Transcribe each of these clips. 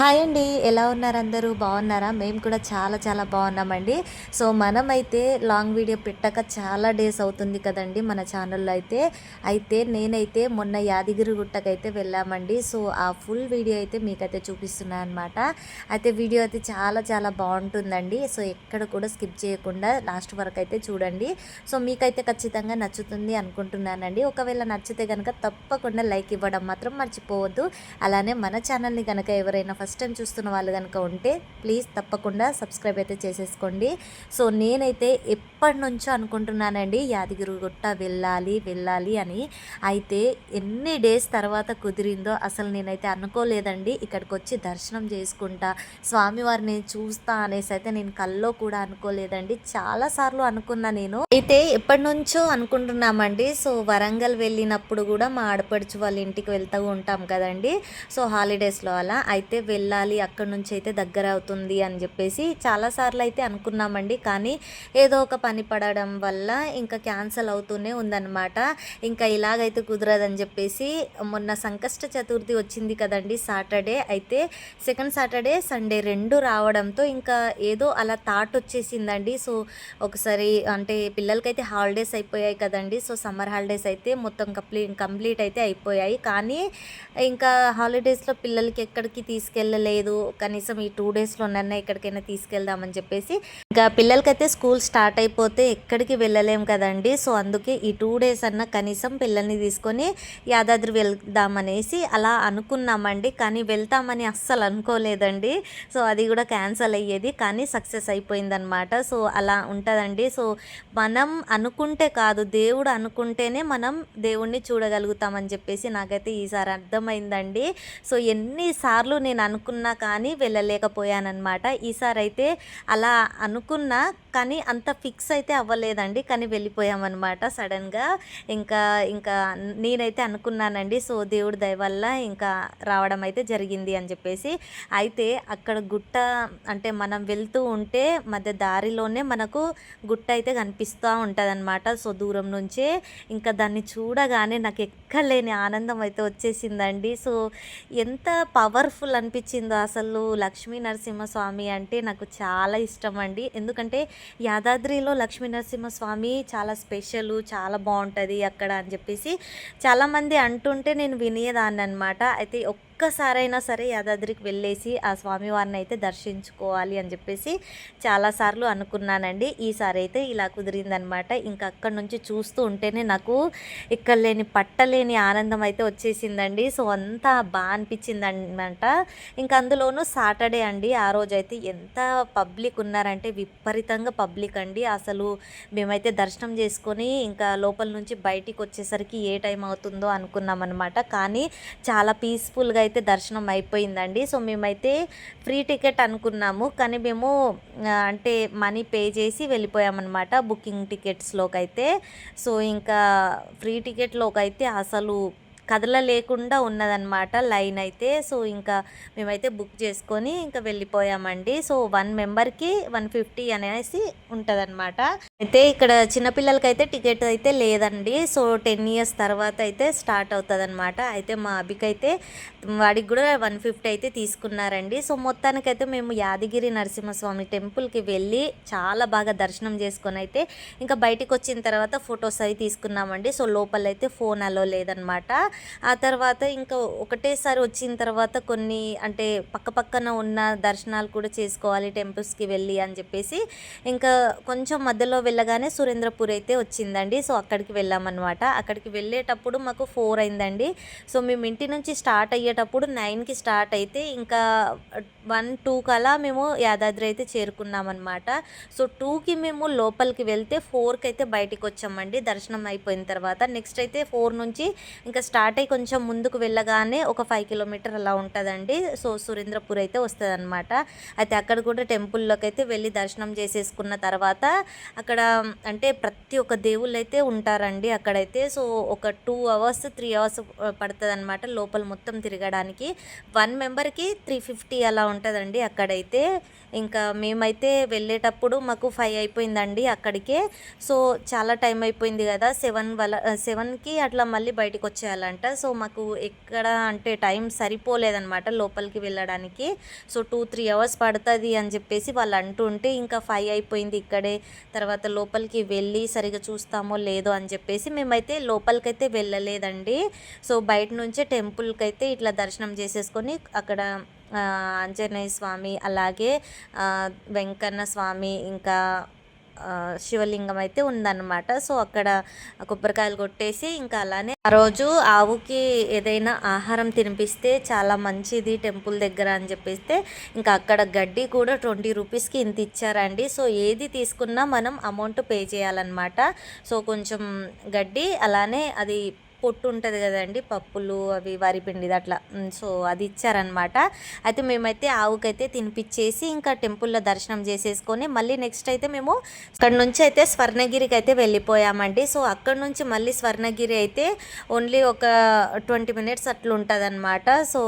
Hi అండి. ఎలా ఉన్నారు అందరూ? బాగున్నారా? మేము కూడా చాలా చాలా బాగున్నామండి. సో మనమైతే లాంగ్ వీడియో పెట్టక చాలా డేస్ అవుతుంది కదండి మన ఛానల్లో అయితే. అయితే నేనైతే మొన్న యాదగిరి గుట్టకైతే వెళ్ళామండి. సో ఆ ఫుల్ వీడియో అయితే మీకైతే చూపిస్తున్నాను అనమాట అయితే వీడియో అయితే చాలా చాలా బాగుంటుందండి. సో ఎక్కడ కూడా స్కిప్ చేయకుండా లాస్ట్ వరకు అయితే చూడండి. సో మీకైతే ఖచ్చితంగా నచ్చుతుంది అనుకుంటున్నానండి. ఒకవేళ నచ్చితే కనుక తప్పకుండా లైక్ ఇవ్వడం మాత్రం మర్చిపోవద్దు. అలానే మన ఛానల్ని కనుక ఎవరైనా ఫస్ట్ టైం చూస్తున్న వాళ్ళు కనుక ఉంటే ప్లీజ్ తప్పకుండా సబ్స్క్రైబ్ అయితే చేసేసుకోండి. సో నేనైతే ఎప్పటి నుంచో అనుకుంటున్నానండి యాదగిరి గుట్ట వెళ్ళాలి వెళ్ళాలి అని. అయితే ఎన్ని డేస్ తర్వాత కుదిరిందో అసలు నేనైతే అనుకోలేదండి. ఇక్కడికి వచ్చి దర్శనం చేసుకుంటా స్వామివారిని చూస్తా అనేసి అయితే నేను కల్లో కూడా అనుకోలేదండి. చాలాసార్లు అనుకున్నా నేను. అయితే ఎప్పటి నుంచో అనుకుంటున్నామండి. సో వరంగల్ వెళ్ళినప్పుడు కూడా మా ఆడపడుచు వాళ్ళ ఇంటికి వెళ్తూ ఉంటాం కదండి. సో హాలిడేస్లో అలా. అయితే వెళ్ళాలి అక్కడ నుంచి అయితే దగ్గర అవుతుంది అని చెప్పేసి చాలాసార్లు అయితే అనుకున్నామండి. కానీ ఏదో ఒక పని పడడం వల్ల ఇంకా క్యాన్సిల్ అవుతూనే ఉందన్నమాట. ఇంకా ఇలాగైతే కుదరదని చెప్పేసి మొన్న సంకష్ట చతుర్థి వచ్చింది కదండి సాటర్డే. అయితే సెకండ్ సాటర్డే సండే రెండు రావడంతో ఇంకా ఏదో అలా థాట్ వచ్చేసిందండి. సో ఒకసారి అంటే పిల్లలకైతే హాలిడేస్ అయిపోయాయి కదండి. సో సమ్మర్ హాలిడేస్ అయితే మొత్తం కంప్లీట్ కంప్లీట్ అయితే అయిపోయాయి. కానీ ఇంకా హాలిడేస్లో పిల్లలకి ఎక్కడికి తీసుకెళ్ళి తీసుకెళ్ళలేదు. కనీసం ఈ టూ డేస్లోనన్నా ఎక్కడికైనా తీసుకెళ్దామని చెప్పేసి ఇంకా పిల్లలకైతే స్కూల్ స్టార్ట్ అయిపోతే ఎక్కడికి వెళ్ళలేం కదండి. సో అందుకే ఈ టూ డేస్ అన్న కనీసం పిల్లల్ని తీసుకొని యాదాద్రి వెళ్దామనేసి అలా అనుకున్నామండి. కానీ వెళ్తామని అస్సలు అనుకోలేదండి. సో అది కూడా క్యాన్సల్ అయ్యేది. కానీ సక్సెస్ అయిపోయిందనమాట సో అలా ఉంటుందండి. సో మనం అనుకుంటే కాదు దేవుడు అనుకుంటేనే మనం దేవుణ్ణి చూడగలుగుతామని చెప్పేసి నాకైతే ఈసారి అర్థమైందండి. సో ఎన్నిసార్లు నేను అనుకున్నా కానీ వెళ్ళలేకపోయానమాట ఈసారి అయితే అలా అను అనుకున్న కానీ అంత ఫిక్స్ అయితే అవ్వలేదండి. కానీ వెళ్ళిపోయామన్నమాట సడన్గా. ఇంకా ఇంకా నేనైతే అనుకున్నానండి సో దేవుడి దయ వల్ల ఇంకా రావడం అయితే జరిగింది అని చెప్పేసి. అయితే అక్కడ గుట్ట అంటే మనం వెళ్తూ ఉంటే మధ్య దారిలోనే మనకు గుట్ట అయితే కనిపిస్తూ ఉంటుంది అనమాట సో దూరం నుంచే. ఇంకా దాన్ని చూడగానే నాకు ఎక్కలేని ఆనందం అయితే వచ్చేసిందండి. సో ఎంత పవర్ఫుల్ అనిపించిందో అసలు లక్ష్మీ నరసింహస్వామి అంటే నాకు చాలా ఇష్టం అండి. ఎందుకంటే యాదాద్రిలో లక్ష్మీ నరసింహస్వామి చాలా స్పెషల్ చాలా బాగుంటుంది అక్కడ అని చెప్పేసి చాలామంది అంటుంటే నేను వినేదాన్ని అనమాట అయితే ఒక్క ఒక్కసారైనా సరే యాదాద్రికి వెళ్ళేసి ఆ స్వామివారిని అయితే దర్శించుకోవాలి అని చెప్పేసి చాలాసార్లు అనుకున్నానండి. ఈసారి అయితే ఇలా కుదిరిందనమాట. ఇంకా అక్కడ నుంచి చూస్తూ ఉంటేనే నాకు ఇక్కడ లేని పట్టలేని ఆనందం అయితే వచ్చేసిందండి. సో అంతా బాగా అనిపించింది అనమాట ఇంకా అందులోనూ సాటర్డే అండి. ఆ రోజు అయితే ఎంత పబ్లిక్ ఉన్నారంటే విపరీతంగా పబ్లిక్ అండి. అసలు మేమైతే దర్శనం చేసుకొని ఇంకా లోపల నుంచి బయటికి వచ్చేసరికి ఏ టైం అవుతుందో అనుకున్నాం అనమాట కానీ చాలా పీస్ఫుల్గా అయితే దర్శనం అయిపోయిందండి. సో మేమైతే ఫ్రీ టికెట్ అనుకున్నాము. కానీ మేము అంటే మనీ పే చేసి వెళ్ళిపోయామన్నమాట బుకింగ్ టికెట్స్లోకి అయితే సో ఇంకా ఫ్రీ టికెట్లోకి అయితే అసలు కదలలేకుండా ఉన్నదన్నమాట లైన్ అయితే. సో ఇంకా మేమైతే బుక్ చేసుకొని ఇంకా వెళ్ళిపోయామండి. సో వన్ మెంబర్కి వన్ ఫిఫ్టీ అనేసి ఉంటుందన్నమాట. అయితే ఇక్కడ చిన్నపిల్లలకైతే టికెట్ అయితే లేదండి. సో టెన్ ఇయర్స్ తర్వాత అయితే స్టార్ట్ అవుతుంది అనమాట అయితే మా అభికైతే వాడికి కూడా వన్ ఫిఫ్టీ అయితే తీసుకున్నారండి. సో మొత్తానికైతే మేము యాదగిరి నరసింహస్వామి టెంపుల్కి వెళ్ళి చాలా బాగా దర్శనం చేసుకొని అయితే ఇంకా బయటికి వచ్చిన తర్వాత ఫొటోస్ అవి తీసుకున్నామండి. సో లోపల అయితే ఫోన్ అలో లేదనమాట ఆ తర్వాత ఇంకా ఒకటేసారి వచ్చిన తర్వాత కొన్ని అంటే పక్క పక్కన ఉన్న దర్శనాలు కూడా చేసుకోవాలి టెంపుల్స్కి వెళ్ళి అని చెప్పేసి ఇంకా కొంచెం మధ్యలో వెళ్ళగానే సురేంద్రపూర్ అయితే వచ్చిందండి. సో అక్కడికి వెళ్ళామన్నమాట. అక్కడికి వెళ్ళేటప్పుడు మాకు ఫోర్ అయిందండి. సో మేము ఇంటి నుంచి స్టార్ట్ అయ్యేటప్పుడు నైన్కి స్టార్ట్ అయితే ఇంకా వన్ టూ కలా మేము యాదాద్రి అయితే చేరుకున్నామన్నమాట. సో టూకి మేము లోపలికి వెళ్తే ఫోర్కి అయితే బయటికి వచ్చామండి దర్శనం అయిపోయిన తర్వాత నెక్స్ట్ అయితే ఫోర్ నుంచి ఇంకా స్టార్ట్ అయ్యి కొంచెం ముందుకు వెళ్ళగానే ఒక ఫైవ్ కిలోమీటర్ అలా ఉంటుందండి. సో సురేంద్రపూర్ అయితే వస్తుంది అనమాట అయితే అక్కడ కూడా టెంపుల్లోకి అయితే వెళ్ళి దర్శనం చేసేసుకున్న తర్వాత అక్కడ అంటే ప్రతి ఒక్క దేవుళ్ళు అయితే ఉంటారండి అక్కడైతే. సో ఒక టూ అవర్స్ త్రీ అవర్స్ పడుతుంది అనమాట లోపల మొత్తం తిరగడానికి. వన్ మెంబర్కి త్రీ ఫిఫ్టీ అలా ఉంటుంది ఉంటుందండి. అక్కడైతే ఇంకా మేమైతే వెళ్ళేటప్పుడు మాకు ఫైవ్ అయిపోయిందండి అక్కడికే. సో చాలా టైం అయిపోయింది కదా సెవెన్ వల సెవెన్కి అట్లా మళ్ళీ బయటకు వచ్చేయాలంట సో మాకు ఎక్కడ అంటే టైం సరిపోలేదనమాట లోపలికి వెళ్ళడానికి. సో టూ త్రీ అవర్స్ పడుతుంది అని చెప్పేసి వాళ్ళు అంటుంటే ఇంకా ఫైవ్ అయిపోయింది ఇక్కడే. తర్వాత లోపలికి వెళ్ళి సరిగా చూస్తామో లేదో అని చెప్పేసి మేమైతే లోపలికైతే వెళ్ళలేదండి. సో బయట నుంచే టెంపుల్కి అయితే ఇట్లా దర్శనం చేసేసుకొని అక్కడ ఆంజనేయ స్వామి అలాగే వెంకన్న స్వామి ఇంకా శివలింగం అయితే ఉందన్నమాట. సో అక్కడ కొబ్బరికాయలు కొట్టేసి ఇంకా అలానే ఆ రోజు ఆవుకి ఏదైనా ఆహారం తినిపిస్తే చాలా మంచిది టెంపుల్ దగ్గర అని చెప్పేస్తే ఇంకా అక్కడ గడ్డి కూడా ట్వంటీ రూపీస్కి ఇంత ఇచ్చారండి. సో ఏది తీసుకున్నా మనం అమౌంట్ పే చేయాలన్నమాట. సో కొంచెం గడ్డి అలానే అది పొట్టు ఉంటుంది కదండి పప్పులు అవి వరి పిండిది అట్లా. సో అది ఇచ్చారనమాట అయితే మేమైతే ఆవుకైతే తినిపించేసి ఇంకా టెంపుల్లో దర్శనం చేసేసుకొని మళ్ళీ నెక్స్ట్ అయితే మేము అక్కడ నుంచి అయితే స్వర్ణగిరికి అయితే వెళ్ళిపోయామండి. సో అక్కడ నుంచి మళ్ళీ స్వర్ణగిరి అయితే ఓన్లీ ఒక ట్వంటీ మినిట్స్ అట్లా ఉంటుంది సో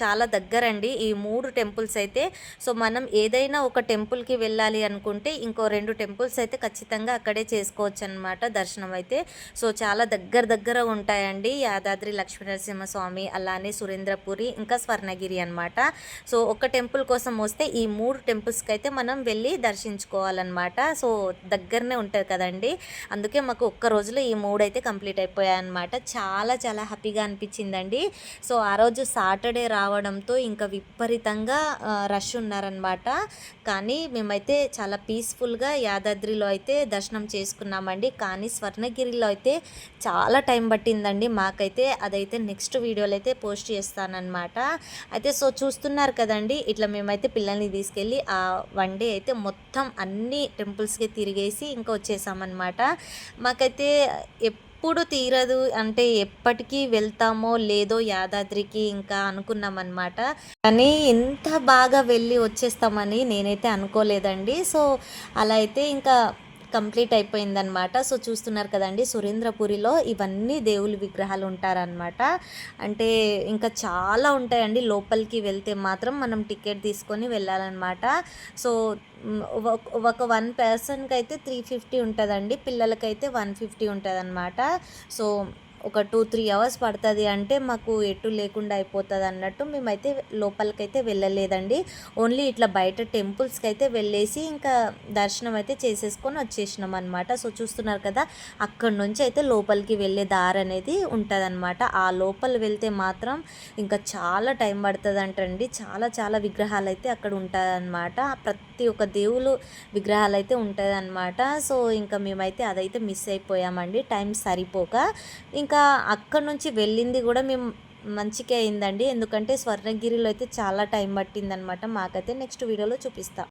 చాలా దగ్గరండి. ఈ మూడు టెంపుల్స్ అయితే సో మనం ఏదైనా ఒక టెంపుల్కి వెళ్ళాలి అనుకుంటే ఇంకో రెండు టెంపుల్స్ అయితే ఖచ్చితంగా అక్కడే చేసుకోవచ్చు అనమాట దర్శనం అయితే. సో చాలా దగ్గర దగ్గర ఉంటాయండి. యాదాద్రి లక్ష్మీనరసింహ స్వామి అలానే సురేంద్రపురి ఇంకా స్వర్ణగిరి అనమాట సో ఒక టెంపుల్ కోసం వస్తే ఈ మూడు టెంపుల్స్కి అయితే మనం వెళ్ళి దర్శించుకోవాలన్నమాట. సో దగ్గరనే ఉంటుంది కదండి. అందుకే మాకు ఒక్క రోజులో ఈ మూడు అయితే కంప్లీట్ అయిపోయాయి అనమాట చాలా చాలా హ్యాపీగా అనిపించిందండి. సో ఆ రోజు సాటర్డే రా రావడంతో ఇంకా విపరీతంగా రష్ ఉన్నారనమాట కానీ మేమైతే చాలా పీస్ఫుల్గా యాదాద్రిలో అయితే దర్శనం చేసుకున్నామండి. కానీ స్వర్ణగిరిలో అయితే చాలా టైం పట్టిందండి. మాకైతే అదైతే నెక్స్ట్ వీడియోలో అయితే పోస్ట్ చేస్తానన్నమాట. అయితే సో చూస్తున్నారు కదండి ఇట్లా మేమైతే పిల్లల్ని తీసుకెళ్ళి ఆ వన్ డే అయితే మొత్తం అన్ని టెంపుల్స్కి తిరిగేసి ఇంకా వచ్చేసామన్నమాట. మాకైతే ఎప్పుడు ఎప్పుడు తీరదు అంటే ఎప్పటికీ వెళ్తామో లేదో యాదాద్రికి ఇంకా అనుకున్నామన్నమాట. కానీ ఇంత బాగా వెళ్ళి వచ్చేస్తామని నేనైతే అనుకోలేదండి. సో అలా అయితే ఇంకా కంప్లీట్ అయిపోయిందనమాట సో చూస్తున్నారు కదండి సురేంద్రపురిలో ఇవన్నీ దేవుళ్ళ విగ్రహాలు ఉంటారనమాట అంటే ఇంకా చాలా ఉంటాయండి. లోపలికి వెళ్తే మాత్రం మనం టికెట్ తీసుకొని వెళ్ళాలన్నమాట. సో ఒక- వన్ పర్సన్కి అయితే త్రీ ఫిఫ్టీ ఉంటుందండి. పిల్లలకైతే వన్ ఫిఫ్టీ ఉంటుంది సో ఒక టూ త్రీ అవర్స్ పడుతుంది అంటే మాకు ఎటు లేకుండా అయిపోతుంది అన్నట్టు మేమైతే లోపలికైతే వెళ్ళలేదండి. ఓన్లీ ఇట్లా బయట టెంపుల్స్కి అయితే వెళ్ళేసి ఇంకా దర్శనం అయితే చేసేసుకొని వచ్చేసినాం అనమాట సో చూస్తున్నారు కదా అక్కడ నుంచి అయితే లోపలికి వెళ్ళే దారి అనేది ఉంటుంది ఆ లోపల వెళ్తే మాత్రం ఇంకా చాలా టైం పడుతుంది అంటండి చాలా చాలా విగ్రహాలు అయితే అక్కడ ఉంటాయన్నమాట ప్రతి ఒక్క దేవులు విగ్రహాలు అయితే ఉంటుంది సో ఇంకా మేమైతే అదైతే మిస్ అయిపోయామండి. టైం సరిపోక. ఇంకా ఇంకా అక్కడ నుంచి వెళ్ళింది కూడా మేము మంచిగా అయిందండి. ఎందుకంటే స్వర్ణగిరిలో అయితే చాలా టైం పట్టిందనమాట మాకైతే. నెక్స్ట్ వీడియోలో చూపిస్తా.